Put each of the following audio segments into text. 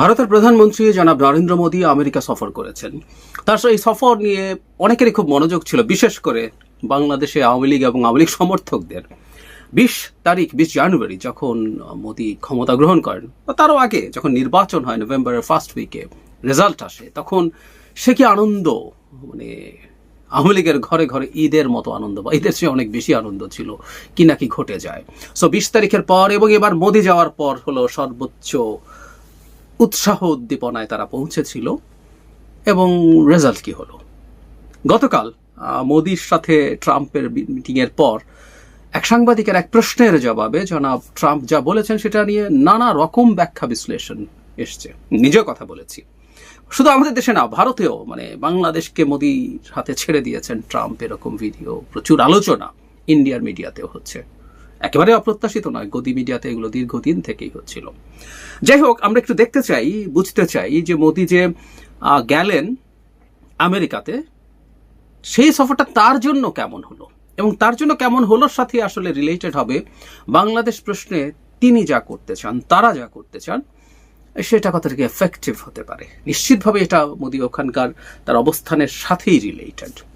ভারতের প্রধানমন্ত্রী জনাব নরেন্দ্র মোদী আমেরিকা সফর করেছেন। তার এই সফর নিয়ে অনেকেরই খুব মনোযোগ ছিল, বিশেষ করে বাংলাদেশে আওয়ামী লীগ এবং আওয়ামী লীগ সমর্থকদের। বিশ তারিখ, বিশ জানুয়ারি যখন মোদী ক্ষমতা গ্রহণ করেন তারও আগে যখন নির্বাচন হয় নভেম্বরের ফার্স্ট উইকে রেজাল্ট আসে, তখন সে কি আনন্দ? মানে আওয়ামী লীগের ঘরে ঘরে ঈদের মতো আনন্দ, বা ঈদের চেয়ে অনেক বেশি আনন্দ ছিল, কি নাকি ঘটে যায়। সো বিশ তারিখের পর এবং এবার মোদি যাওয়ার পর হলো সর্বোচ্চ উৎসাহ উদ্দীপনায় তারা পৌঁছেছিল এবং রেজাল্ট কি হলো? গতকাল মোদির সাথে ট্রাম্পের মিটিংয়ের পর এক সাংবাদিকের এক প্রশ্নের জবাবে জনাব ট্রাম্প যা বলেছেন সেটা নিয়ে নানা রকম ব্যাখ্যা বিশ্লেষণ এসছে। নিজেও কথা বলেছি। শুধু আমাদের দেশে না, ভারতেও মানে বাংলাদেশকে মোদির হাতে ছেড়ে দিয়েছেন ট্রাম্প এরকম ভিডিও। প্রচুর আলোচনা ইন্ডিয়ার মিডিয়াতেও হচ্ছে। একেবারে অপ্রত্যাশিত নয়, গদি মিডিয়াতে এগুলো দীর্ঘদিন থেকেই হচ্ছিল। যাই হোক, আমরা একটু দেখতে চাই, বুঝতে চাই যে মোদি যে গেলেন আমেরিকাতে, সেই সফরটা তার জন্য কেমন হলো? এবং তার জন্য কেমন হলোর সাথে আসলে রিলেটেড হবে বাংলাদেশ প্রশ্নে তিনি যা করতে চান, তারা যা করতে চান, সেটা কত থেকে এফেক্টিভ হতে পারে। নিশ্চিতভাবে এটা মোদি ওখানকার তার অবস্থানের সাথেই রিলেটেড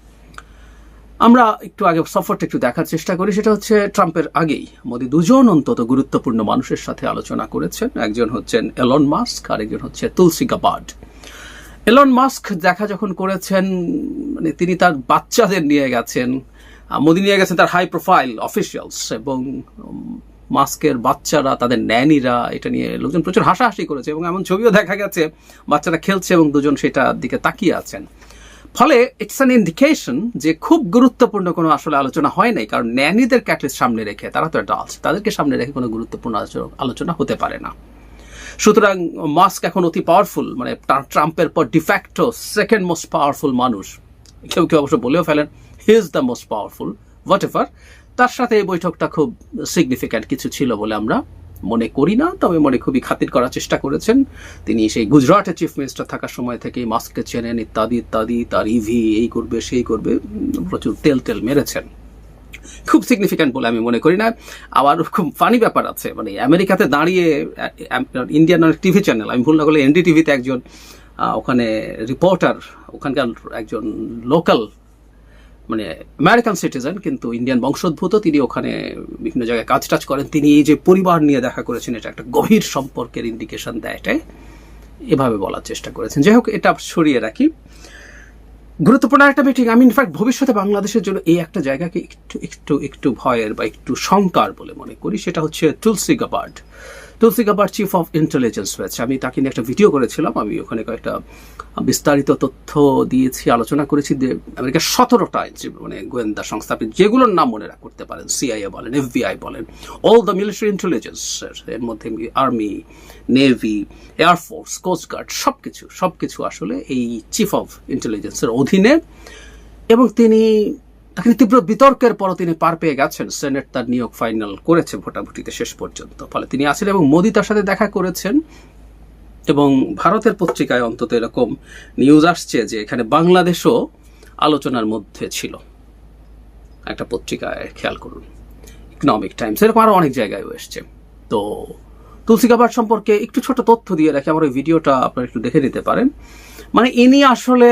আমরা একটু আগে সফরটা একটু দেখার চেষ্টা করি, সেটা হচ্ছে ট্রাম্পের আগেই। মোদি দুজন অন্তত গুরুত্বপূর্ণ মানুষের সাথে আলোচনা করেছেন। একজন হচ্ছেন এলন মাস্ক আর একজন হচ্ছে তুলসী গাবার্ড এলন মাস্ক দেখা যখন করেছেন মানে তিনি তার বাচ্চাদের নিয়ে গেছেন। মোদি নিয়ে গেছেন তার হাই প্রোফাইল অফিসিয়ালস এবং মাস্কের বাচ্চারা, তাদের ন্যানিরা, এটা নিয়ে লোকজন প্রচুর হাসাহাসি করেছে এবং এমন ছবিও দেখা গেছে, বাচ্চারা খেলছে এবং দুজন সেটার দিকে তাকিয়ে আছেন। ফলে ইটস অ্যান ইন্ডিকেশন যে খুব গুরুত্বপূর্ণ কোনো আসলে আলোচনা হয় নাই, কারণ ন্যানিদের ক্যাটলিস্ট সামনে রেখে, তারা তো অ্যাডাল্টস তাদেরকে সামনে রেখে কোনো গুরুত্বপূর্ণ আলোচনা- হতে পারে না। সুতরাং মাস্ক এখন অতি পাওয়ারফুল মানে ট্রা- ট্রাম্পের পর ডিফ্যাক্টো সেকেন্ড মোস্ট পাওয়ারফুল মানুষ। কেউ কেউ অবশ্য বলেও ফেলেন he is the most powerful whatever তার সাথে এই বৈঠকটা খুব সিগনিফিক্যান্ট কিছু ছিল বলে আমরা মনে করি না, তবে মনে খুবই খাতির করার চেষ্টা করেছেন। তিনি সেই গুজরাটের চিফ মিনিস্টার থাকার সময় থেকেই মাস্ককে চেনেন, ইত্যাদি ইত্যাদি, তার ইভি এই করবে, সেই করবে, প্রচুর তেল তেল মেরেছেন। খুব সিগনিফিক্যান্ট বলে আমি মনে করি না। আবার খুব ফানি ব্যাপার আছে মানে আমেরিকাতে দাঁড়িয়ে ইন্ডিয়ান অনেক টিভি চ্যানেল আমি ভুল না করলে এনডি টিভিতে একজন ওখানে রিপোর্টার ওখানকার একজন লোকাল মানে আমেরিকান সিটিজেন কিন্তু ইন্ডিয়ান বংশোদ্ভূত, তিনি ওখানে বিভিন্ন জায়গায় কাজ টাজ করেন। তিনি এই যে পরিবার নিয়ে দেখা করেছেন, এটা একটা গভীর সম্পর্কের ইন্ডিকেশন দেয় এটাই। এভাবে বলার চেষ্টা করেছেন। যাই হোক, এটা সরিয়ে রাখি। গুরুত্বপূর্ণ একটা মিটিং আমি ইনফ্যাক্ট ভবিষ্যতে বাংলাদেশের জন্য এই একটা জায়গাকে একটু একটু একটু ভয়ের বা একটু শঙ্কার বলে মনে করি, সেটা হচ্ছে Tulsi Gabbard Tulsi Gabbard chief of intelligence হয়েছে। আমি তাকে নিয়ে একটা ভিডিও করেছিলাম। আমি ওখানে কয়েকটা বিস্তারিত তথ্য দিয়েছি, আলোচনা করেছি। যে আমেরিকার সতেরোটা মানে গোয়েন্দা সংস্থা যেগুলোর নাম মনে রাখ করতে পারেন সিআইএ বলেন এফবিআই বলেন। অল দ্য মিলিটারি ইন্টেলিজেন্স এর মধ্যে আর্মি নেভি এয়ারফোর্স কোস্টগার্ড সব কিছু সব কিছু আসলে এই চিফ অফ ইন্টেলিজেন্সের অধীনে। এবং তিনি এখানে তীব্র বিতর্কের পর তিনি পার পেয়ে গেছেন। সেনেট তার নিয়োগ ফাইনাল করেছে ভোটাভুটিতে শেষ পর্যন্ত। ফলে তিনি আছেন এবং মোদি তার সাথে দেখা করেছেন। এবং ভারতের পত্রিকায় অন্তত এরকম নিউজ আসছে যে এখানে বাংলাদেশও আলোচনার মধ্যে ছিল। একটা পত্রিকায় খেয়াল করুন। ইকোনমিক টাইমস এরকম আরও অনেক জায়গায় এসছে। তো তুলসী গাবার সম্পর্কে একটু ছোট তথ্য দিয়ে রাখি। আমার ওই ভিডিওটা আপনারা একটু দেখে নিতে পারেন। মানে ইনি আসলে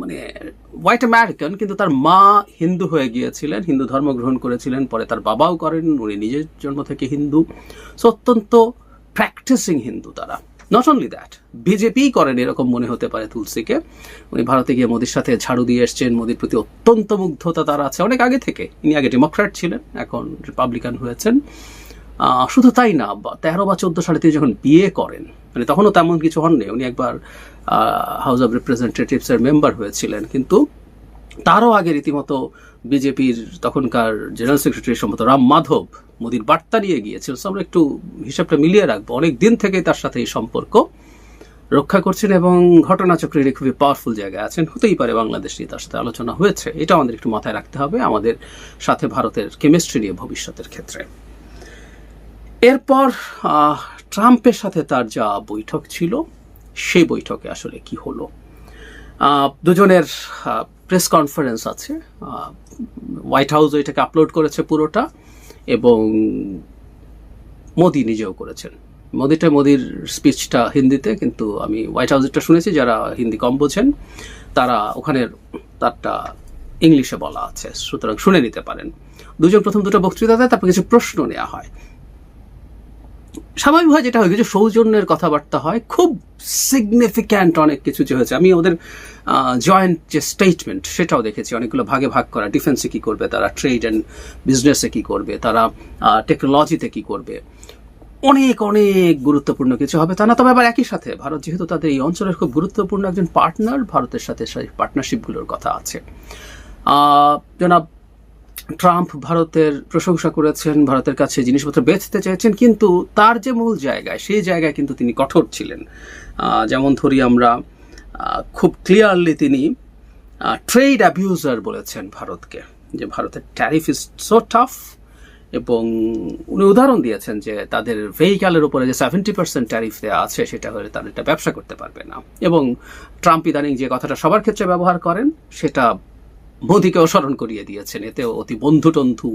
মানে হোয়াইট আমেরিকান কিন্তু তার মা হিন্দু হয়ে গিয়েছিলেন, হিন্দু ধর্ম গ্রহণ করেছিলেন, পরে তার বাবাও করেন, উনি নিজের জন্ম থেকে হিন্দু। সো অত্যন্ত প্র্যাকটিসিং হিন্দু তারা। নট অনলি দ্যাট বিজেপি করেন, এরকম মনে হতে পারে তুলসীকে। উনি ভারতে গিয়ে মোদির সাথে ঝাড়ু দিয়ে এসছেন, মোদির প্রতি অত্যন্ত মুগ্ধতা তার আছে। অনেক আগে থেকে, ইনি আগে ডেমোক্র্যাট ছিলেন, এখন রিপাবলিকান হয়েছেন। শুধু তাই না, তেরো বা চোদ্দ সালে তিনি যখন বিয়ে করেন মানে তখনও তেমন কিছু হননি। উনি একবার হাউস অব রিপ্রেজেন্টেটিভস এর মেম্বার হয়েছিলেন। কিন্তু তারও আগে রীতিমতো বিজেপির তখনকার জেনারেল সেক্রেটারি সম্ভবত রাম মাধব মোদির বার্তা নিয়ে গিয়েছিল। আমরা একটু হিসাবটা মিলিয়ে রাখব। অনেক দিন থেকে তার সাথে এই সম্পর্ক রক্ষা করছেন এবং ঘটনাচক্রে ইনি খুবই পাওয়ারফুল জায়গায় আছেন। হতেই পারে বাংলাদেশ নিয়ে তার সাথে আলোচনা হয়েছে। এটা আমাদের একটু মাথায় রাখতে হবে আমাদের সাথে ভারতের কেমিস্ট্রি নিয়ে ভবিষ্যতের ক্ষেত্রে। এরপর ট্রাম্পের সাথে তার যা বৈঠক ছিল সেই বৈঠকে আসলে কি হলো? দুজনের প্রেস কনফারেন্স আছে। হোয়াইট হাউস এটাকে আপলোড করেছে পুরোটা এবং মোদি নিজেও করেছেন। মোদিটা, মোদির স্পিচটা হিন্দিতে, কিন্তু আমি হোয়াইট হাউসেরটা শুনেছি যারা হিন্দি কম বোঝেন, তারা ওখানের তারটা ইংলিশে বলা আছে। সুতরাং শুনে নিতে পারেন। দুজন প্রথম দুটো বক্তৃতা দেয়, তারপর কিছু প্রশ্ন নেওয়া হয়। স্বাভাবিকভাবে যেটা হয়ে গেছে সৌজন্যের কথাবার্তা হয়। খুব সিগনিফিক্যান্ট অনেক কিছু যে হয়েছে। আমি ওদের জয়েন্ট যে স্টেটমেন্ট সেটাও দেখেছি। অনেকগুলো ভাগে ভাগ করা। ডিফেন্সে কি করবে তারা? ট্রেড অ্যান্ড বিজনেসে কি করবে? তারা টেকনোলজিতে কি করবে? অনেক অনেক গুরুত্বপূর্ণ কিছু হবে তা না। তবে আবার একই সাথে ভারত যেহেতু তাদের এই অঞ্চলের খুব গুরুত্বপূর্ণ একজন পার্টনার ভারতের সাথে সেই পার্টনারশিপগুলোর কথা আছে। জনাব ট্রাম্প ভারতের প্রশংসা করেছেন, ভারতের কাছে জিনিসপত্র বেচতে চেয়েছেন, কিন্তু তার যে মূল জায়গায়, সেই জায়গায় কিন্তু তিনি কঠোর ছিলেন। যেমন ধরি আমরা খুব ক্লিয়ারলি তিনি ট্রেড অ্যাবিউজার বলেছেন ভারতকে, যে ভারতের ট্যারিফ ইজ সো টাফ এবং উনি উদাহরণ দিয়েছেন যে তাদের ভেহিক্যালের উপরে যে সেভেন্টি পার্সেন্ট ট্যারিফ দেওয়া আছে, সেটা হলে তারা এটা ব্যবসা করতে পারবে না। এবং ট্রাম্প ইদানিং যে কথাটা সবার ক্ষেত্রে ব্যবহার করেন, সেটা মোদীকেও স্মরণ করিয়ে দিয়েছেন। এতেও অতি বন্ধুটন্ধু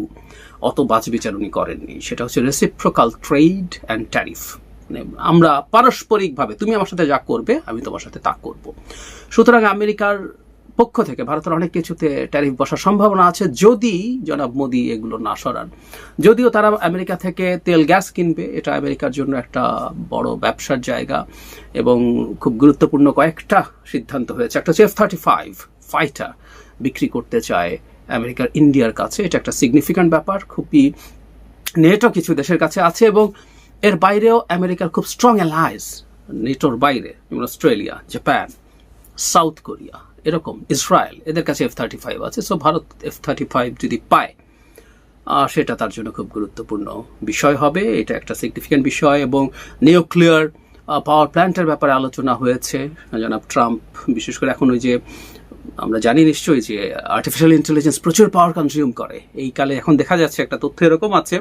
অত বাছবিচার উনি করেননি। সেটা হচ্ছে রেসিপ্রোকাল ট্রেড অ্যান্ড ট্যারিফ মানে আমরা পারস্পরিকভাবে, তুমি আমার সাথে যা করবে, আমি তোমার সাথে তা করব। সুতরাং আমেরিকার পক্ষ থেকে ভারতের অনেক কিছুতে ট্যারিফ বসার সম্ভাবনা আছে। যদি, জনাব মোদী, এগুলো না সরান, যদিও তারা আমেরিকা থেকে তেল, গ্যাস কিনবে। এটা আমেরিকার জন্য একটা বড় ব্যবসার জায়গা এবং খুব গুরুত্বপূর্ণ কয়েকটা সিদ্ধান্ত হয়েছে। একটা হচ্ছে এফ থার্টি ফাইভ ফাইটার বিক্রি করতে চায় আমেরিকার ইন্ডিয়ার কাছে। এটা একটা সিগনিফিক্যান্ট ব্যাপার, খুবই নেটো কিছু দেশের কাছে আছে এবং এর বাইরেও আমেরিকার খুব স্ট্রং অ্যালাইজ নেটোর বাইরে, যেমন অস্ট্রেলিয়া, জাপান, সাউথ কোরিয়া, এরকম ইসরায়েল, এদের কাছে এফ থার্টি ফাইভ আছে। So Bharat F thirty five যদি পায় সেটা তার জন্য খুব গুরুত্বপূর্ণ বিষয় হবে। এটা একটা সিগনিফিক্যান্ট বিষয় এবং নিউক্লিয়ার পাওয়ার প্ল্যান্টের ব্যাপারে আলোচনা হয়েছে। জনাব ট্রাম্প, বিশেষ করে এখন ওই যে আমরা জানি নিশ্চয়ই যে আর্টিফিশিয়াল ইন্টেলিজেন্স প্রচুর পাওয়ার কনজিউম করে। এই কালে এখন দেখা যাচ্ছে একটা তথ্য এরকম আছে,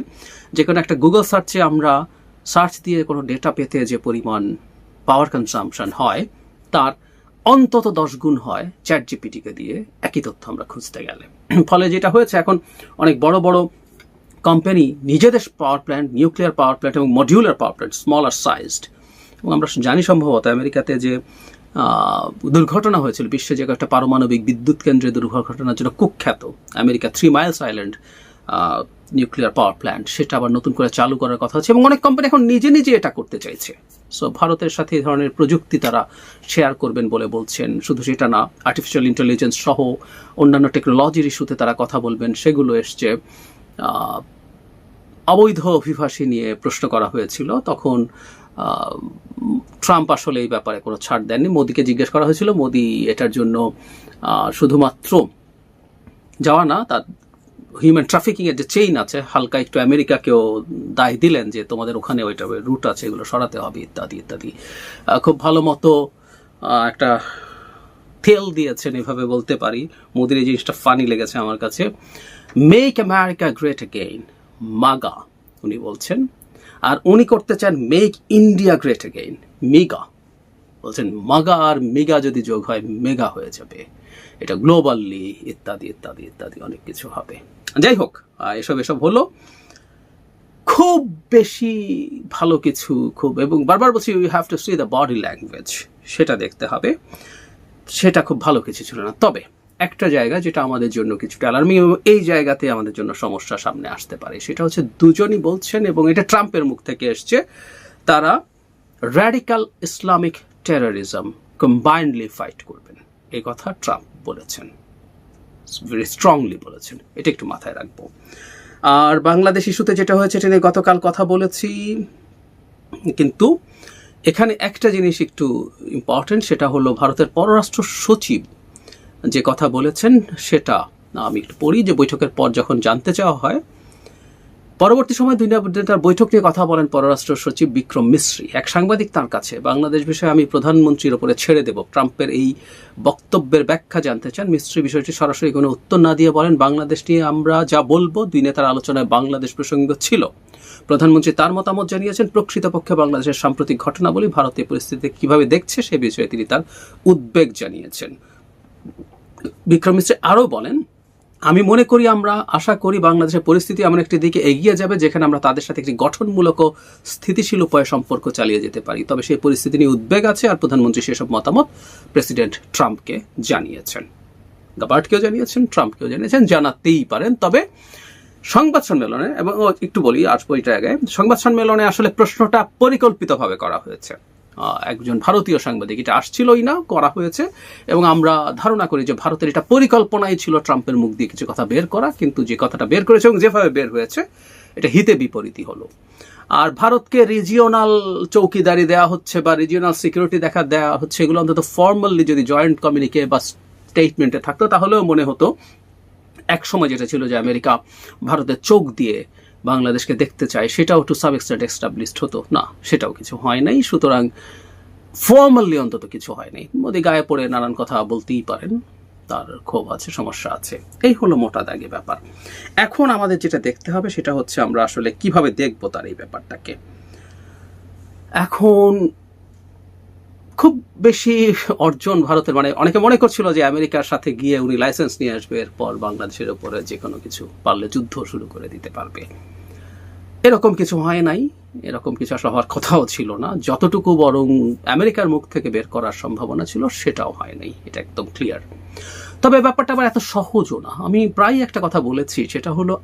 যে কোনো একটা গুগল সার্চে আমরা সার্চ দিয়ে কোনো ডেটা পেতে যে পরিমাণ পাওয়ার কনজাম্পশন হয়, তার অন্তত দশ গুণ হয় চ্যাট জিপিটিকে দিয়ে। একই তথ্য আমরা খুঁজতে গেলে। ফলে যেটা হয়েছে, এখন অনেক বড় বড় কোম্পানি নিজেদের power plant nuclear power plant এবং modular power plant smaller sized এবং আমরা জানি সম্ভবত আমেরিকাতে যে দুর্ঘটনা হয়েছিল বিশ্বে যে একটা পারমাণবিক বিদ্যুৎ কেন্দ্রে দুর্ঘটনার জন্য কুখ্যাত America three miles island nuclear power plant. সেটা আবার নতুন করে চালু করার কথা আছে এবং অনেক কোম্পানি এখন নিজে নিজে এটা করতে চাইছে। সো ভারতের সাথে এই ধরনের প্রযুক্তি তারা শেয়ার করবেন বলে বলছেন। শুধু সেটা না আর্টিফিশিয়াল ইন্টেলিজেন্স সহ অন্যান্য টেকনোলজির ইস্যুতে তারা কথা বলবেন। সেগুলো এসছে অবৈধ অভিবাসী নিয়ে প্রশ্ন করা হয়েছিল। তখন ট্রাম্প আসলে এই ব্যাপারে কোনো ছাড় দেননি। মোদিকে জিজ্ঞেস করা হয়েছিল, মোদি এটার জন্য শুধুমাত্র যাওয়া না, তার হিউম্যান ট্রাফিকিং এর যে চেইন আছে, হালকা একটু আমেরিকাকেও দায় দিলেন যে তোমাদের ওখানে ওইটা রুট আছে, এগুলো সরাতে হবে, ইত্যাদি ইত্যাদি। খুব ভালো মতো একটা তেল দিয়েছেন, এভাবে বলতে পারি। মোদির এই জিনিসটা ফানি লেগেছে আমার কাছে। Make America great again MAGA, উনি বলছেন। আর উনি করতে চান make India great again mega বলছেন, মাগা আর মেগা যদি যোগ হয় মেগা হয়ে যাবে। এটা গ্লোবালি ইত্যাদি ইত্যাদি ইত্যাদি অনেক কিছু হবে। যাই হোক এসব এসব হলো। খুব বেশি ভালো কিছু, খুব, এবং বারবার বলছি you have to see the body language সেটা দেখতে হবে। সেটা খুব ভালো কিছু ছিল না। তবে একটা জায়গা যেটা আমাদের জন্য কিছুটা অ্যালার্মিং এবং এই জায়গাতে আমাদের জন্য সমস্যা সামনে আসতে পারে। সেটা হচ্ছে দুজনই বলছেন এবং এটা ট্রাম্পের মুখ থেকে এসছে, তারা radical Islamic terrorism combinedly fight করবেন। এই কথা ট্রাম্প বলেছেন। ভেরি স্ট্রংলি বলেছেন। এটা একটু মাথায় রাখব। আর বাংলাদেশ ইস্যুতে যেটা হয়েছে এটা নিয়ে গতকাল কথা বলেছি, কিন্তু এখানে একটা জিনিস একটু ইম্পর্টেন্ট সেটা হলো ভারতের পররাষ্ট্র সচিব যে কথা বলেছেন সেটা আমি একটু পড়ি, যে বৈঠকের পর যখন জানতে চাওয়া হয়, পরবর্তী সময় দুই নেতার বৈঠক নিয়ে কথা বলেন পররাষ্ট্র সচিব বিক্রম মিশ্রি এক সাংবাদিক তার কাছে, বাংলাদেশ বিষয়ে আমি প্রধানমন্ত্রীর ওপরে ছেড়ে দেব। ট্রাম্পের এই বক্তব্যের ব্যাখ্যা জানতে চান। মিস্ত্রি বিষয়টি সরাসরি কোনো উত্তর না দিয়ে বলেন, বাংলাদেশ নিয়ে আমরা যা বলব, দুই নেতার আলোচনায় বাংলাদেশ প্রসঙ্গ ছিল। প্রধানমন্ত্রী তার মতামত জানিয়েছেন, প্রকৃতপক্ষে বাংলাদেশের সাম্প্রতিক ঘটনাবলী ভারতীয় পরিস্থিতি কীভাবে দেখছে, সে বিষয়ে তিনি তার উদ্বেগ জানিয়েছেন। বিক্রম মিশ্র আরও বলেন, আমি মনে করি আমরা, আশা করি বাংলাদেশের পরিস্থিতি এমন একটি দিকে এগিয়ে যাবে যেখানে আমরা তাদের সাথে একটি গঠনমূলক স্থিতিশীল উপায়ে সম্পর্ক চালিয়ে যেতে পারি। তবে সেই পরিস্থিতি নিয়ে উদ্বেগ আছে আর প্রধানমন্ত্রী সেসব মতামত প্রেসিডেন্ট ট্রাম্পকে জানিয়েছেন। গাবার্টকেও জানিয়েছেন, ট্রাম্পকেও জানিয়েছেন, জানাতেই পারেন। তবে সংবাদ সম্মেলনে, এবং একটু বলি, আসব এটা আগে, সংবাদ সম্মেলনে আসলে প্রশ্নটা পরিকল্পিতভাবে করা হয়েছে। একজন ভারতীয় সাংবাদিক। এটা আসছিলই না, করা হয়েছে। এবং আমরা ধারণা করি যে ভারতের এটা পরিকল্পনাই ছিল ট্রাম্পের মুখ দিয়ে কিছু কথা বের করা, কিন্তু যে কথাটা বের করেছে এবং যেভাবে বের হয়েছে, এটা হিতে বিপরীতই হলো। আর ভারতকে রিজিওনাল চৌকিদারি দেওয়া হচ্ছে বা রিজিওনাল সিকিউরিটি দেখা দেওয়া হচ্ছে, এগুলো অন্তত ফর্মালি যদি জয়েন্ট কমিউনিকে বা স্টেটমেন্টে থাকতো, তাহলেও মনে হতো এক সময় যেটা ছিল যে আমেরিকা ভারতের চোখ দিয়ে বাংলাদেশকে দেখতে চায়, সেটাও টু সাব এক্সটেন্ট এস্টাবলিশড হতো। না, সেটাও কিছু হয় নাই। সুতরাং ফর্মালি অন্তত কিছু হয় নাই। মোদি গায়ে পড়ে নানান কথা বলতেই পারেন, তার ক্ষোভ আছে, সমস্যা আছে। এই হলো মোটা দাগে ব্যাপার। এখন আমাদের যেটা দেখতে হবে, সেটা হচ্ছে আমরা আসলে কীভাবে দেখব তার এই ব্যাপারটাকে। এখন খুব বেশি অর্জন ভারতের মানে অনেকে মনে করছিল যে আমেরিকার সাথে গিয়ে উনি লাইসেন্স নিয়ে আসবে, এরপর বাংলাদেশের ওপরে যে কোনো কিছু পারলে যুদ্ধ শুরু করে দিতে পারবে। এরকম কিছু হয় নাই, এরকম কিছু আসলে হওয়ার কথাও ছিল না। যতটুকু বরং আমেরিকার মুখ থেকে বের করার সম্ভাবনা ছিল, সেটাও হয় নাই, এটা একদম ক্লিয়ার তবে ব্যাপারটা আবার এত সহজও না। আমি প্রায় একটা কথা বলেছি, সেটা হলো